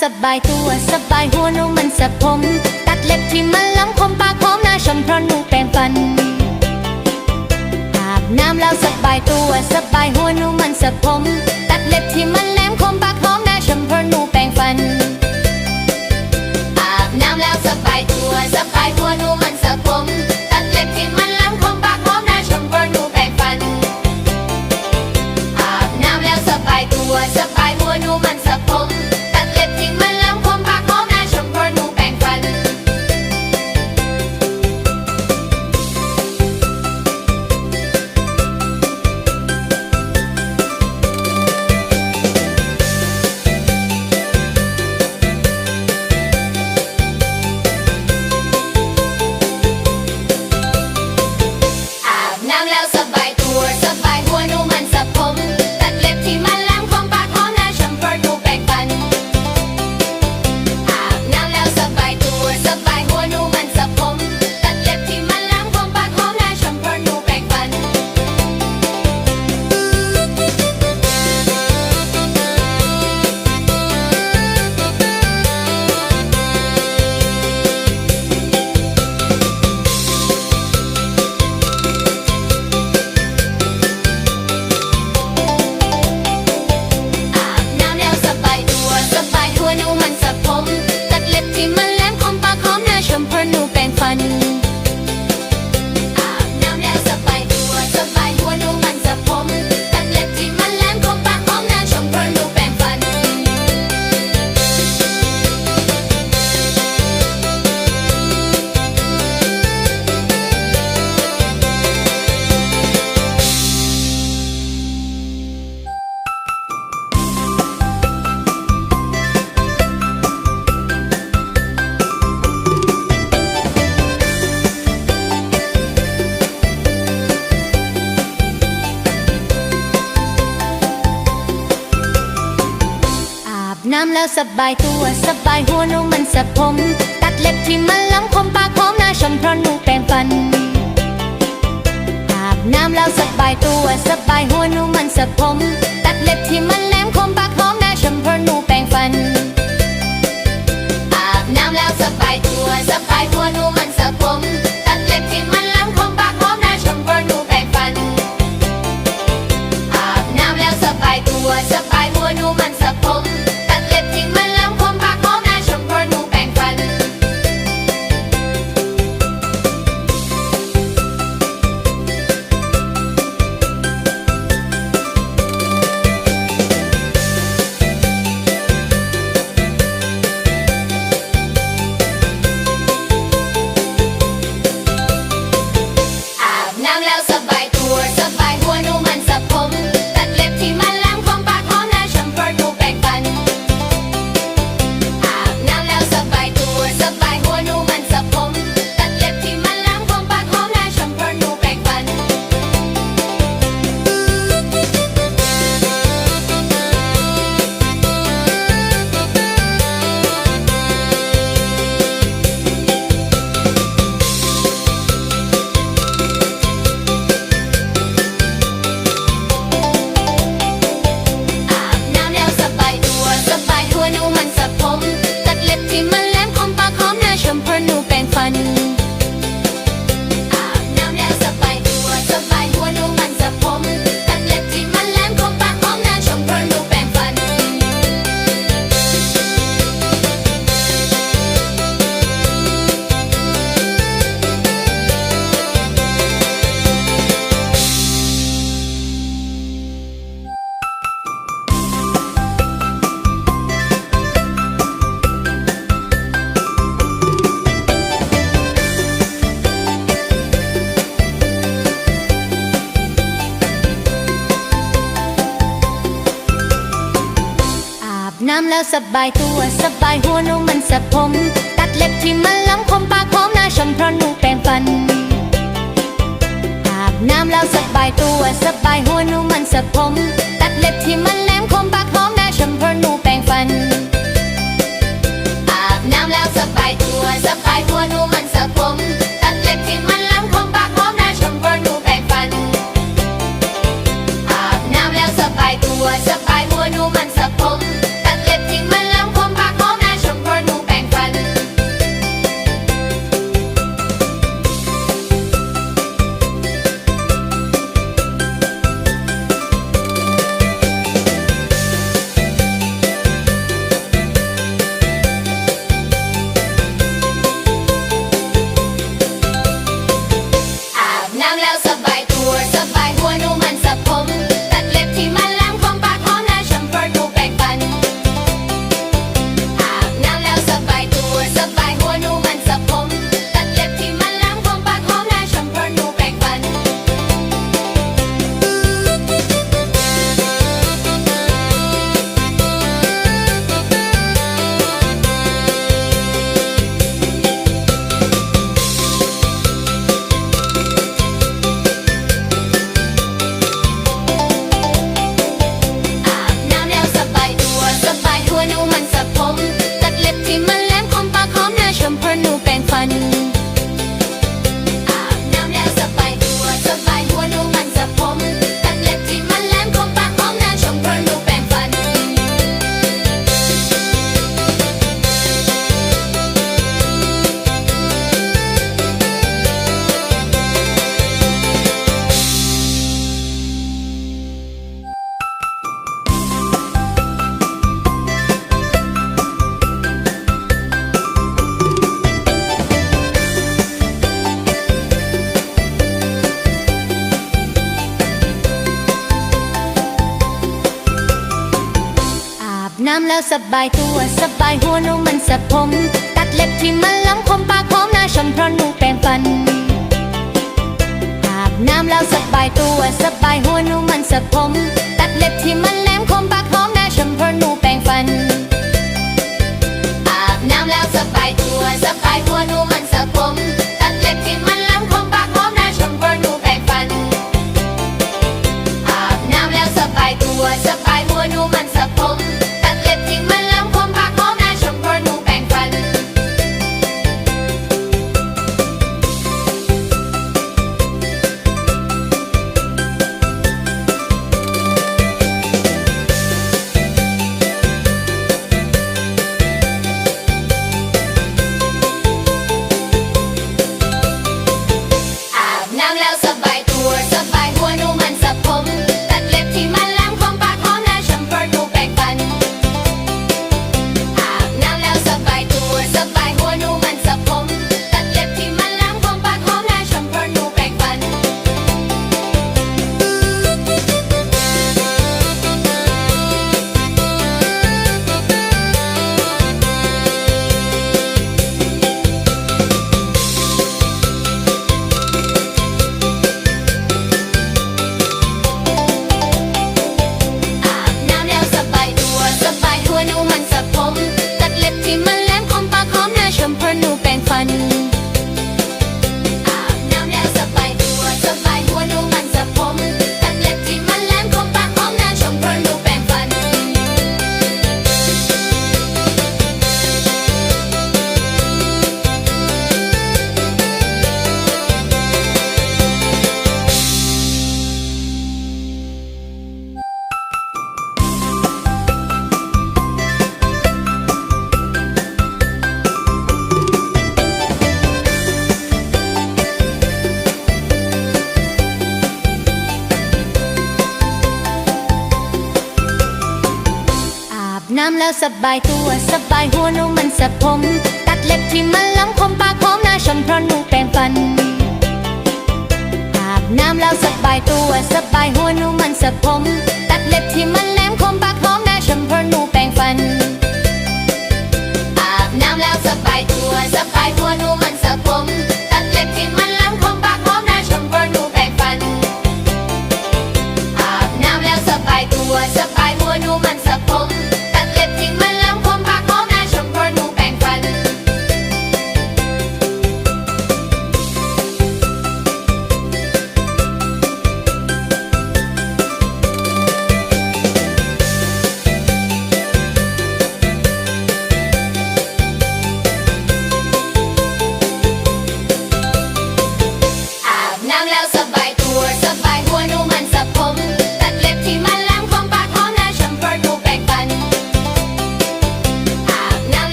สบายตัวสบายหัวหนูมันสะผม ตัดเล็บที่มันล้ำคมปากหอมหน้าชมเพราะหนูแปรงฟันอาบน้ำแล้วสบายตัวสบายหัวหนูมันสะผม ตัดเล็บที่มันแหลมคมปากหอมหน้าชมเพราะหนูแปรงฟันอาบน้ำแล้วสบายตัวสบายหัวหนูมัน น้ำแล้วสบายตัวสบายหัวหนูมันสะผม ตัดเล็บที่มันล้ำคมปากหอมหน้าชมเพราะหนูแปรงฟันอาบน้ำแล้วสบายตัวสบายหัวหนูมันสะผม ตัดเล็บที่มันแหลมคมปากหอมหน้าชมเพราะหนูแปรงฟัน น้ำแล้วสบายตัว สบายหัวหนูมันสะผม ตัดเล็บที่มันล้ำคมปากหอมหน้าชมเพราะหนูแปรงฟันอาบน้ำแล้วสบายตัว สบายหัวหนูมันสะผม ตัดเล็บที่มันแหลมคมปากหอมหน้าชมเพราะหนูแปรงฟันอาบน้ำแล้วสบายตัว สบายหัวหนู สบายตัวสบายหัวหนูมันสะผม ตัดเล็บที่มันล้ำคมปากหอมหน้าชมเพราะหนูแปรงฟันอาบน้ำแล้วสบายตัวสบายหัวหนูมันสะผม ตัดเล็บที่มันแหลมคมปากหอมหน้าชมเพราะหนูแปรงฟันอาบน้ำแล้วสบายตัวสบายหัวหนูมัน น้ำแล้วสบายตัว สบายหัวหนูมันสะผม ตัดเล็บที่มันล้ำคมปากหอมหน้าชมเพราะหนูแปรงฟัน อาบน้ำแล้วสบายตัว สบายหัวหนูมันสะผม ตัดเล็บที่มันแหลมคมปากหอมหน้าชมเพราะหนูแปรงฟัน อาบน้ำแล้วสบายตัว สบายหัวหนู